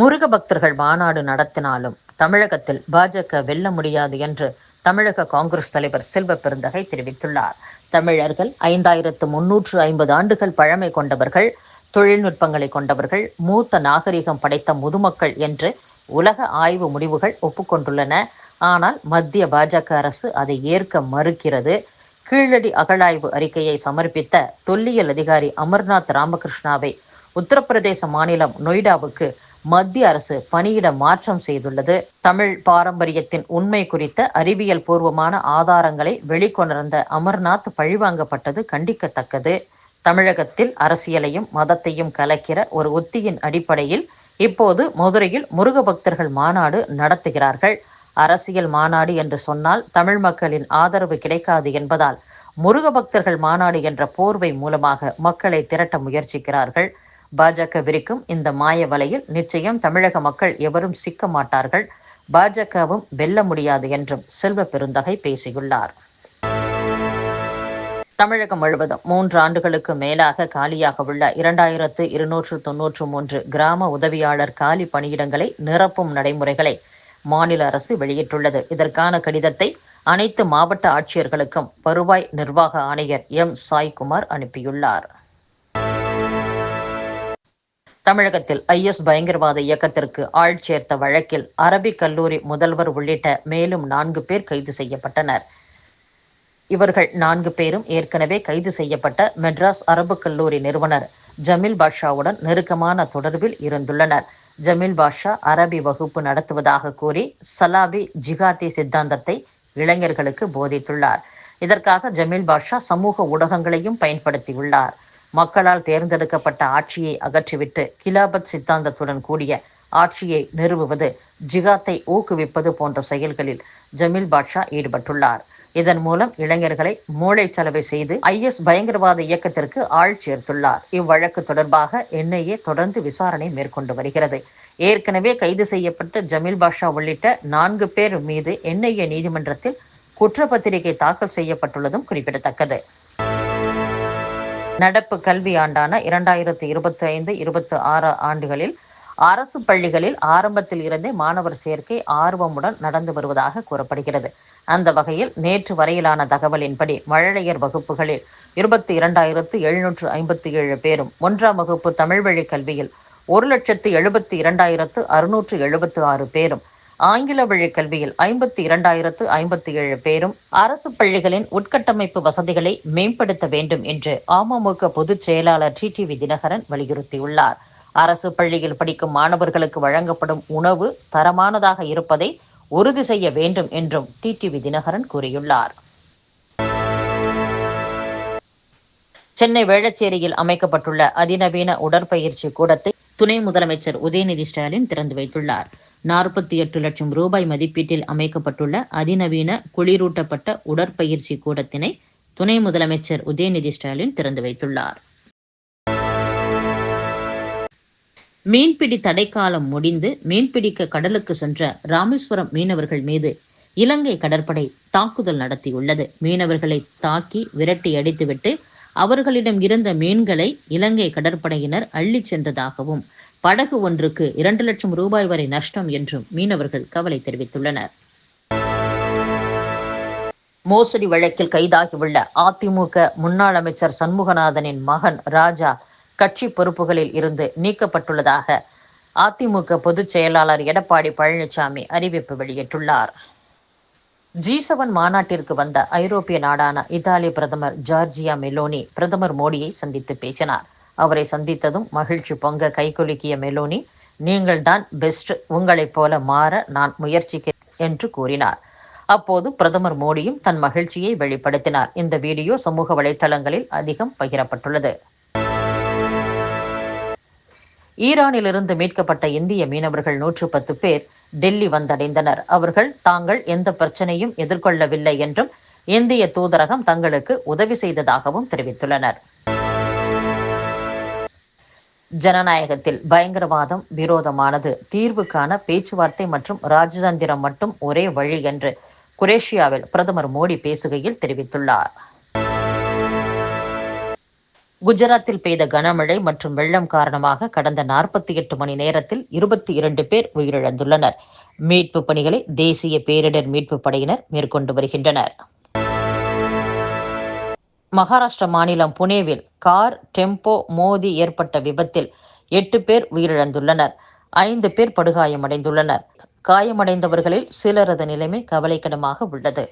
முருக பக்தர்கள் மாநாடு நடத்தினாலும் தமிழகத்தில் பாஜக வெல்ல முடியாது என்று தமிழக காங்கிரஸ் தலைவர் செல்வ பெருந்தகை தெரிவித்துள்ளார். தமிழர்கள் ஐந்தாயிரத்து முன்னூற்று ஐம்பது ஆண்டுகள் பழமை கொண்டவர்கள் தொழில்நுட்பங்களை கொண்டவர்கள் மூத்த நாகரிகம் படைத்த முதுமக்கள் என்று உலக ஆய்வு முடிவுகள் ஒப்புக்கொண்டுள்ளன. ஆனால் மத்திய பாஜக அரசு அதை ஏற்க மறுக்கிறது. கீழடி அகழாய்வு அறிக்கையை சமர்ப்பித்த தொல்லியல் அதிகாரி அமர்நாத் ராமகிருஷ்ணாவை உத்தரப்பிரதேச மாநிலம் நொய்டாவுக்கு மத்திய அரசு பணியிட மாற்றம் செய்துள்ளது. தமிழ் பாரம்பரியத்தின் உண்மை குறித்த அறிவியல் பூர்வமான ஆதாரங்களை வெளிக்கொணர்ந்த அமர்நாத் பழிவாங்கப்பட்டது கண்டிக்கத்தக்கது. தமிழகத்தில் அரசியலையும் மதத்தையும் கலக்கிற ஒரு உத்தியின் அடிப்படையில் இப்போது மதுரையில் முருக பக்தர்கள் மாநாடு நடத்துகிறார்கள். அரசியல் மாநாடு என்று சொன்னால் தமிழ் மக்களின் ஆதரவு கிடைக்காது என்பதால் முருக பக்தர்கள் மாநாடு என்ற போர்வை மூலமாக மக்களை திரட்ட முயற்சிக்கிறார்கள். பாஜக விரிக்கும் இந்த மாய வலையில் நிச்சயம் தமிழக மக்கள் எவரும் சிக்க மாட்டார்கள். பாஜகவும் வெல்ல முடியாது என்றும் செல்வ பெருந்தகை பேசியுள்ளார். தமிழகம் முழுவதும் மூன்று ஆண்டுகளுக்கு மேலாக காலியாக உள்ள இரண்டாயிரத்து இருநூற்று தொன்னூற்று மூன்று கிராம உதவியாளர் காலி பணியிடங்களை நிரப்பும் நடைமுறைகளை மாநில அரசு வெளியிட்டுள்ளது. இதற்கான கடிதத்தை அனைத்து மாவட்ட ஆட்சியர்களுக்கும் வருவாய் நிர்வாக ஆணையர் எம். சாய்குமார் அனுப்பியுள்ளார். தமிழகத்தில் ஐஎஸ் பயங்கரவாத இயக்கத்திற்கு ஆள் சேர்த்த வழக்கில் அரபிக் கல்லூரி முதல்வர் உள்ளிட்ட மேலும் நான்கு பேர் கைது செய்யப்பட்டனர். இவர்கள் நான்கு பேரும் ஏற்கனவே கைது செய்யப்பட்ட மெட்ராஸ் அரபு கல்லூரி நிறுவனர் ஜமீல் பாஷாவுடன் நெருக்கமான தொடர்பில் இருந்துள்ளனர். ஜமீல் பாஷா அரபி வகுப்பு நடத்துவதாக கூறி சலாபி ஜிகாத்தி சித்தாந்தத்தை இளைஞர்களுக்கு போதித்துள்ளார். இதற்காக ஜமீல் பாஷா சமூக ஊடகங்களையும் பயன்படுத்தியுள்ளார். மக்களால் தேர்ந்தெடுக்கப்பட்ட ஆட்சியை அகற்றிவிட்டு கிலாபத் சித்தாந்தத்துடன் கூடிய ஆட்சியை நிறுவுவது ஜிகாத்தை ஊக்குவிப்பது போன்ற செயல்களில் ஜமீல் பாட்ஷா ஈடுபட்டுள்ளார். இதன் மூலம் இளைஞர்களை மூளைச்சலவை செய்து ஐஎஸ் பயங்கரவாத இயக்கத்திற்கு ஆள் சேர்த்துள்ளார். இவ்வழக்கு தொடர்பாக என்ஐஏ தொடர்ந்து விசாரணை மேற்கொண்டு வருகிறது. ஏற்கனவே கைது செய்யப்பட்ட ஜமீல் பாஷா உள்ளிட்ட நான்கு பேர் மீது என்ஐஏ நீதிமன்றத்தில் குற்றப்பத்திரிகை தாக்கல் செய்யப்பட்டுள்ளதும் குறிப்பிடத்தக்கது. நடப்பு கல்வி ஆண்டான இரண்டாயிரத்தி இருபத்தி ஐந்து இருபத்தி ஆறு ஆண்டுகளில் அரசு பள்ளிகளில் ஆரம்பத்தில் இருந்தே மாணவர் சேர்க்கை ஆர்வமுடன் நடந்து வருவதாக கூறப்படுகிறது. அந்த வகையில் நேற்று வரையிலான தகவலின்படி மழலையர் வகுப்புகளில் இருபத்தி இரண்டாயிரத்து எழுநூற்று ஐம்பத்தி ஏழு பேரும் ஒன்றாம் வகுப்பு தமிழ் வழி கல்வியில் ஒரு லட்சத்து எழுபத்தி இரண்டாயிரத்து அறுநூற்று எழுபத்து ஆறு பேரும் ஆங்கில வழி கல்வியில் ஐம்பத்தி இரண்டாயிரத்து ஐம்பத்தி ஏழு பேரும் அரசு பள்ளிகளின் உட்கட்டமைப்பு வசதிகளை மேம்படுத்த வேண்டும் என்று அமமுக பொதுச் செயலாளர் டிடிவி தினகரன் வலியுறுத்தியுள்ளார். அரசு பள்ளியில் படிக்கும் மாணவர்களுக்கு வழங்கப்படும் உணவு தரமானதாக இருப்பதை உறுதி செய்ய வேண்டும் என்றும் டிடிவி தினகரன் கூறியுள்ளார். சென்னை வேளச்சேரியில் அமைக்கப்பட்டுள்ள அதிநவீன உடற்பயிற்சி கூடத்தை துணை முதலமைச்சர் உதயநிதி ஸ்டாலின் திறந்து வைத்துள்ளார். நாற்பத்தி எட்டு லட்சம் ரூபாய் மதிப்பீட்டில் அமைக்கப்பட்டுள்ள அதிநவீன குளிரூட்டப்பட்ட உடற்பயிற்சி கூடத்தினை துணை முதலமைச்சர் உதயநிதி ஸ்டாலின் திறந்து வைத்துள்ளார். மீன்பிடி தடைக்காலம் முடிந்து மீன்பிடிக்க கடலுக்கு சென்ற ராமேஸ்வரம் மீனவர்கள் மீது இலங்கை கடற்படை தாக்குதல் நடத்தியுள்ளது. மீனவர்களை தாக்கி விரட்டி அடித்துவிட்டு அவர்களிடம் இருந்த மீன்களை இலங்கை கடற்படையினர் அள்ளிச் சென்றதாகவும் படகு ஒன்றுக்கு இரண்டு லட்சம் ரூபாய் வரை நஷ்டம் என்றும் மீனவர்கள் கவலை தெரிவித்துள்ளனர். மோசடி வழக்கில் கைதாகியுள்ள அதிமுக முன்னாள் அமைச்சர் சண்முகநாதனின் மகன் ராஜா கட்சி பொறுப்புகளில் இருந்து நீக்கப்பட்டுள்ளதாக அதிமுக பொதுச் செயலாளர் எடப்பாடி பழனிசாமி அறிவிப்பு வெளியிட்டுள்ளார். ஜி செவன் மாநாட்டிற்கு வந்த ஐரோப்பிய நாடான இத்தாலி பிரதமர் ஜார்ஜியா மெலோனி பிரதமர் மோடியை சந்தித்து பேசினார். அவரை சந்தித்ததும் மகிழ்ச்சி பொங்க கைகுலுக்கிய மெலோனி நீங்கள் தான் பெஸ்ட் உங்களைப் போல மாற நான் முயற்சிக்கிறேன் என்று கூறினார். அப்போது பிரதமர் மோடியும் தன் மகிழ்ச்சியை வெளிப்படுத்தினார். இந்த வீடியோ சமூக வலைதளங்களில் அதிகம் பகிரப்பட்டுள்ளது. ஈரானிலிருந்து மீட்கப்பட்ட இந்திய மீனவர்கள் நூற்று பத்து பேர் டெல்லி வந்தடைந்தனர். அவர்கள் தாங்கள் எந்த பிரச்சனையும் எதிர்கொள்ளவில்லை என்றும் இந்திய தூதரகம் தங்களுக்கு உதவி செய்ததாகவும் தெரிவித்துள்ளனர். ஜனநாயகத்தில் பயங்கரவாதம் விரோதமானது. தீர்வுக்கான பேச்சுவார்த்தை மற்றும் ராஜதந்திரம் மட்டும் ஒரே வழி என்று குரேஷியாவில் பிரதமர் மோடி பேசுகையில் தெரிவித்துள்ளார். குஜராத்தில் பெய்த கனமழை மற்றும் வெள்ளம் காரணமாக கடந்த நாற்பத்தி எட்டு மணி நேரத்தில் இருபத்தி இரண்டு பேர் உயிரிழந்துள்ளனர். மீட்பு பணிகளை தேசிய பேரிடர் மீட்பு படையினர் மேற்கொண்டு வருகின்றனர். மகாராஷ்டிரா மாநிலம் புனேவில் கார் டெம்போ மோதி ஏற்பட்ட விபத்தில் எட்டு பேர் உயிரிழந்துள்ளனர். ஐந்து பேர் படுகாயமடைந்துள்ளனர். காயமடைந்தவர்களில் சிலரது நிலைமை கவலைக்கிடமாக உள்ளது.